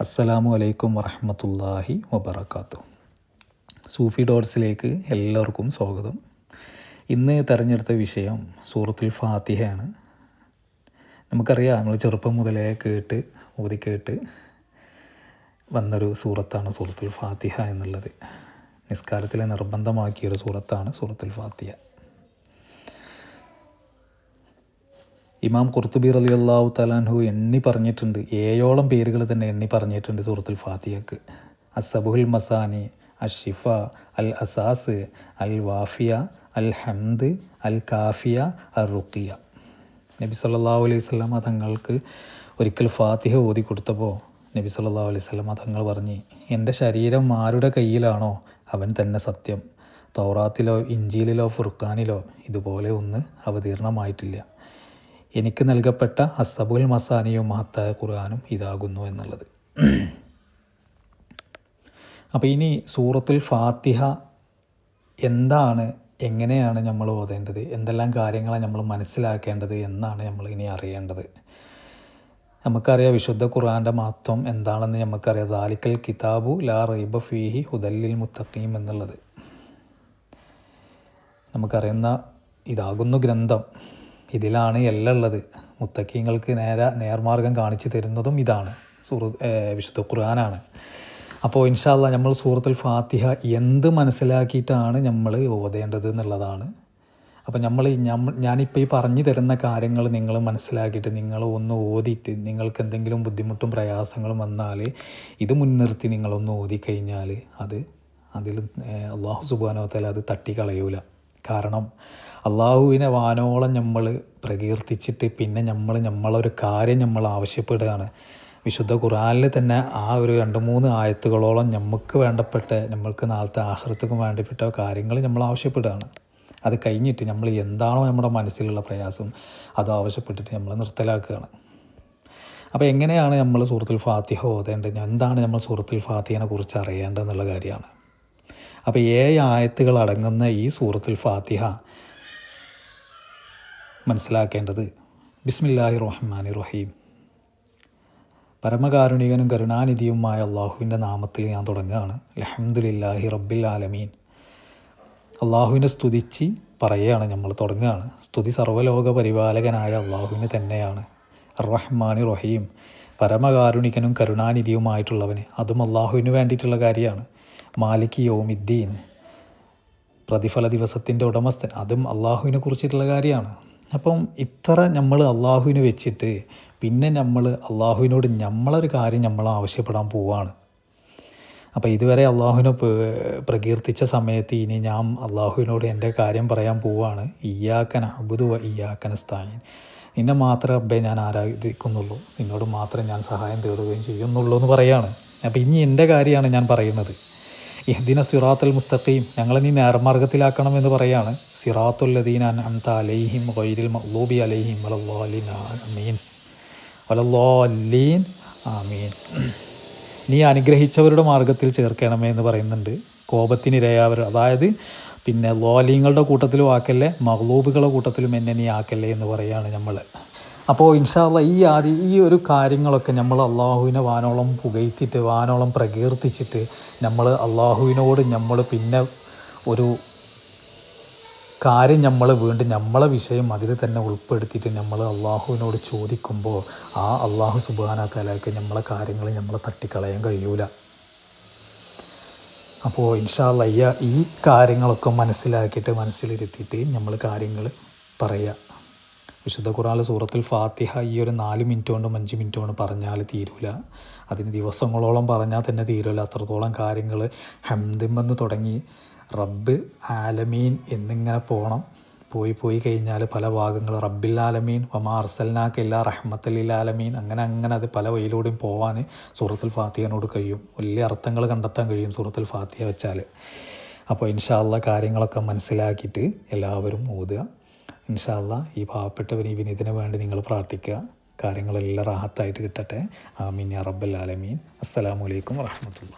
അസ്സലാമു അലൈക്കും വറഹമത്തല്ലാഹി വബർക്കാത്തു സൂഫി ഡോട്ട്സിലേക്ക് എല്ലാവർക്കും സ്വാഗതം. ഇന്ന് തിരഞ്ഞെടുത്ത വിഷയം സൂറത്തുൽ ഫാത്തിഹയാണ്. നമുക്കറിയാം നമ്മൾ ചെറുപ്പം മുതലേ കേട്ട് ഓതി കേട്ട് വന്നൊരു സൂറത്താണ് സൂറത്തുൽ ഫാത്തിഹ എന്നുള്ളത്. നിസ്കാരത്തിലെ നിർബന്ധമാക്കിയൊരു സൂറത്താണ് സൂറത്തുൽ ഫാത്തിഹ. ഇമാം കുർത്തുബി അലി അള്ളാഹു തലാൻഹു എണ്ണി പറഞ്ഞിട്ടുണ്ട്. ഏഴോളം പേരുകൾ തന്നെ എണ്ണി പറഞ്ഞിട്ടുണ്ട് സൂറത്തുൽ ഫാത്തിയക്ക് അസബുൽ മസാനി അഷിഫ അൽ അസാസ് അൽ വാഫിയ അൽ ഹംദ് അൽ കാഫിയ അൽ റുഖിയ നബി സല്ലല്ലാഹു അലൈഹി സ്വലാമ തങ്ങൾക്ക് ഒരിക്കൽ ഫാത്തിഹ ഓതി കൊടുത്തപ്പോൾ നബി സല്ലല്ലാഹു അലൈഹി സ്വലാമ തങ്ങൾ പറഞ്ഞ് എന്റെ ശരീരം ആരുടെ കയ്യിലാണോ അവൻ തന്നെ സത്യം. തൗറാത്തിലോ ഇഞ്ചിയിലോ ഫുർഖാനിലോ ഇതുപോലെ ഒന്ന് അവതീർണമായിട്ടില്ല. എനിക്ക് നൽകപ്പെട്ട അസബുൽ മസാനിയും മഹത്തായ ഖുർആാനും ഇതാകുന്നു എന്നുള്ളത്. അപ്പോൾ ഇനി സൂറത്തുൽ ഫാത്തിഹ എന്താണ് എങ്ങനെയാണ് നമ്മൾ ഓതേണ്ടത് എന്തെല്ലാം കാര്യങ്ങളാണ് നമ്മൾ മനസ്സിലാക്കേണ്ടത് എന്നാണ് നമ്മൾ ഇനി അറിയേണ്ടത്. നമുക്കറിയാം വിശുദ്ധ ഖുർആന്റെ മഹത്വം എന്താണെന്ന് നമുക്കറിയാം. ദാലിക്കൽ കിതാബു ലാ റൈബ ഫീഹി ഹുദല്ലിൽ മുത്തഖീം എന്നുള്ളത്. നമുക്കറിയുന്ന ഇതാകുന്നു ഗ്രന്ഥം. ഇതിലാണ് എല്ലാം ഉള്ളത്. മുത്തക്കീങ്ങൾക്ക് നേരെ നേർമാർഗം കാണിച്ചു തരുന്നതും ഇതാണ്. സൂറ വിശുദ്ധ ഖുർആനാണ്. അപ്പോൾ ഇൻഷാല്ല നമ്മൾ സൂറത്തുൽ ഫാത്തിഹ എന്ത് മനസ്സിലാക്കിയിട്ടാണ് നമ്മൾ ഓതേണ്ടത് എന്നുള്ളതാണ്. അപ്പോൾ നമ്മൾ ഞാനിപ്പോൾ ഈ പറഞ്ഞു തരുന്ന കാര്യങ്ങൾ നിങ്ങൾ മനസ്സിലാക്കിയിട്ട് നിങ്ങൾ ഒന്ന് ഓതിയിട്ട് നിങ്ങൾക്ക് എന്തെങ്കിലും ബുദ്ധിമുട്ടും പ്രയാസങ്ങളും വന്നാൽ ഇത് മുൻനിർത്തി നിങ്ങളൊന്ന് ഓതിക്കഴിഞ്ഞാൽ അത് അതിൽ അള്ളാഹു സുബാനോത്തല അത് തട്ടിക്കളയൂല. കാരണം അള്ളാഹുവിനെ വാനോളം നമ്മൾ പ്രകീർത്തിച്ചിട്ട് പിന്നെ നമ്മൾ നമ്മളൊരു കാര്യം നമ്മൾ ആവശ്യപ്പെടുകയാണ്. വിശുദ്ധ ഖുറാനിൽ തന്നെ ആ ഒരു രണ്ട് മൂന്ന് ആയത്തുകളോളം നമുക്ക് വേണ്ടപ്പെട്ട നമ്മൾക്ക് നാളത്തെ ആഹൃത്തുക്കും വേണ്ടപ്പെട്ട കാര്യങ്ങൾ നമ്മൾ ആവശ്യപ്പെടുകയാണ്. അത് കഴിഞ്ഞിട്ട് നമ്മൾ എന്താണോ നമ്മുടെ മനസ്സിലുള്ള പ്രയാസം അത് ആവശ്യപ്പെട്ടിട്ട് നമ്മൾ നിർത്തലാക്കുകയാണ്. അപ്പോൾ എങ്ങനെയാണ് നമ്മൾ സൂറത്തുൽ ഫാത്തിഹ ഓതേണ്ടത്? എന്താണ് നമ്മൾ സൂറത്തുൽ ഫാത്തിഹിനെ കുറിച്ച് അറിയേണ്ടതെന്നുള്ള കാര്യമാണ്. അപ്പോൾ ഏഴ് ആയത്തുകൾ അടങ്ങുന്ന ഈ സൂറത്തുൽ ഫാത്തിഹ. മനസ്സിലാക്കേണ്ടത് ബിസ്മില്ലാഹി റഹ്മാനി റഹീം. പരമകാരുണികനും കരുണാനിധിയുമായ അള്ളാഹുവിന്റെ നാമത്തിൽ ഞാൻ തുടങ്ങുകയാണ്. അലഹമുല്ലാഹി റബ്ബിൽ ആലമീൻ. അള്ളാഹുവിനെ സ്തുതിച്ച് പറയുകയാണ് നമ്മൾ തുടങ്ങുകയാണ്. സ്തുതി സർവലോക പരിപാലകനായ അള്ളാഹുവിന് തന്നെയാണ്. റഹ്മാനി റഹീം. പരമകാരുണികനും കരുണാനിധിയുമായിട്ടുള്ളവന്. അതും അള്ളാഹുവിന് വേണ്ടിയിട്ടുള്ള കാര്യമാണ്. മാലിക് യോമിദ്ദീൻ. പ്രതിഫല ദിവസത്തിന്റെ ഉടമസ്ഥൻ. അതും അള്ളാഹുവിനെ കുറിച്ചിട്ടുള്ള കാര്യമാണ്. അപ്പം ഇത്ര നമ്മൾ അള്ളാഹുവിനെ വെച്ചിട്ട് പിന്നെ നമ്മൾ അള്ളാഹുവിനോട് നമ്മളൊരു കാര്യം നമ്മൾ ആവശ്യപ്പെടാൻ പോവാണ്. അപ്പോൾ ഇതുവരെ അള്ളാഹുവിനെ പ്രകീർത്തിച്ച സമയത്ത് ഇനി ഞാൻ അള്ളാഹുവിനോട് എന്റെ കാര്യം പറയാൻ പോവാണ്. ഇയാക്കൻ അബുദു ഇയാക്കൻ സ്ഥായൻ നിന്നെ മാത്രമേ അബ്ബെ ഞാൻ ആരാധിക്കുന്നുള്ളൂ. നിന്നോട് മാത്രമേ ഞാൻ സഹായം തേടുകയും ചെയ്യുന്നുള്ളൂ എന്ന് പറയാണ്. അപ്പോൾ ഇനി എന്റെ കാര്യമാണ് ഞാൻ പറയുന്നത്. ഇഹ്ദിന സിറാത്തുൽ മുസ്തഖീം ഞങ്ങളെ നീ നേർമാർഗത്തിലാക്കണം എന്ന് പറയാണ്. സിറാത്തുല്ലദീൻ അൻഅംത അലൈഹിം ഗൈരിൽ മഗ്ലൂബി അലൈഹിം വലല്ലാലിൻ ആമീൻ. വലല്ലാലീൻ ആമീൻ. നീ അനുഗ്രഹിച്ചവരുടെ മാർഗത്തിൽ ചേർക്കണമേ എന്ന് പറയുന്നുണ്ട്. കോപത്തിനിരയായവർ അതായത് പിന്നെ ലോലിങ്ങളുടെ കൂട്ടത്തിലും ആക്കല്ലേ മഗ്ലൂബുകളുടെ കൂട്ടത്തിലും എന്നെ നീ ആക്കല്ലേ എന്ന് പറയാണ് നമ്മൾ അപ്പോൾ ഇൻഷാല്ല ഈ ആദ്യ ഈ ഒരു കാര്യങ്ങളൊക്കെ നമ്മൾ അള്ളാഹുവിനെ വാനോളം പുകയ്ത്തിട്ട് വാനോളം പ്രകീർത്തിച്ചിട്ട് നമ്മൾ അള്ളാഹുവിനോട് നമ്മൾ പിന്നെ ഒരു കാര്യം നമ്മൾ വീണ്ടും നമ്മളെ വിഷയം അതിൽ തന്നെ ഉൾപ്പെടുത്തിയിട്ട് നമ്മൾ അള്ളാഹുവിനോട് ചോദിക്കുമ്പോൾ ആ അള്ളാഹു സുബാന തലയ്ക്ക് നമ്മളെ കാര്യങ്ങൾ നമ്മളെ തട്ടിക്കളയാൻ കഴിയൂല. അപ്പോൾ ഇൻഷാല്ല ഈ ഈ കാര്യങ്ങളൊക്കെ മനസ്സിലാക്കിയിട്ട് മനസ്സിലിരുത്തിയിട്ട് നമ്മൾ കാര്യങ്ങൾ പറയുക വിശുദ്ധ ഖുറാൻ സൂറത്തിൽ ഫാത്തിഹ ഈ ഒരു നാല് മിനിറ്റ് കൊണ്ടും അഞ്ച് മിനിറ്റ് കൊണ്ട് പറഞ്ഞാൽ തീരൂല. അതിന് ദിവസങ്ങളോളം പറഞ്ഞാൽ തന്നെ തീരൂല. അത്രത്തോളം കാര്യങ്ങൾ ഹംദിമെന്ന് തുടങ്ങി. റബ്ബ് ആലമീൻ എന്നിങ്ങനെ പോകണം പോയി പോയി കഴിഞ്ഞാൽ പല ഭാഗങ്ങൾ. റബ്ബിൽ ആലമീൻ വമാ അർസൽനാക്ക് എല്ലാ റഹ്മത്തലിൽ ആലമീൻ. അങ്ങനെ അങ്ങനെ അത് പല വഴിയിലൂടെയും പോകാൻ സൂറത്തുൽ ഫാത്തിഹനോട് കഴിയും. വലിയ അർത്ഥങ്ങൾ കണ്ടെത്താൻ കഴിയും സൂറത്തുൽ ഫാത്തിഹ വെച്ചാൽ. അപ്പോൾ ഇൻഷാല്ല കാര്യങ്ങളൊക്കെ മനസ്സിലാക്കിയിട്ട് എല്ലാവരും ഓതുക. ഇൻഷാല്ല ഈ പാവപ്പെട്ടവർ ഈ വിനീതിന് വേണ്ടി നിങ്ങൾ പ്രാർത്ഥിക്കുക. കാര്യങ്ങളെല്ലാം റാഹത്തായിട്ട് കിട്ടട്ടെ. ആമീൻ അറബ് റബ്ബൽ ആലമീൻ. അസ്സലാമു അലൈക്കും വറഹമത്തുള്ള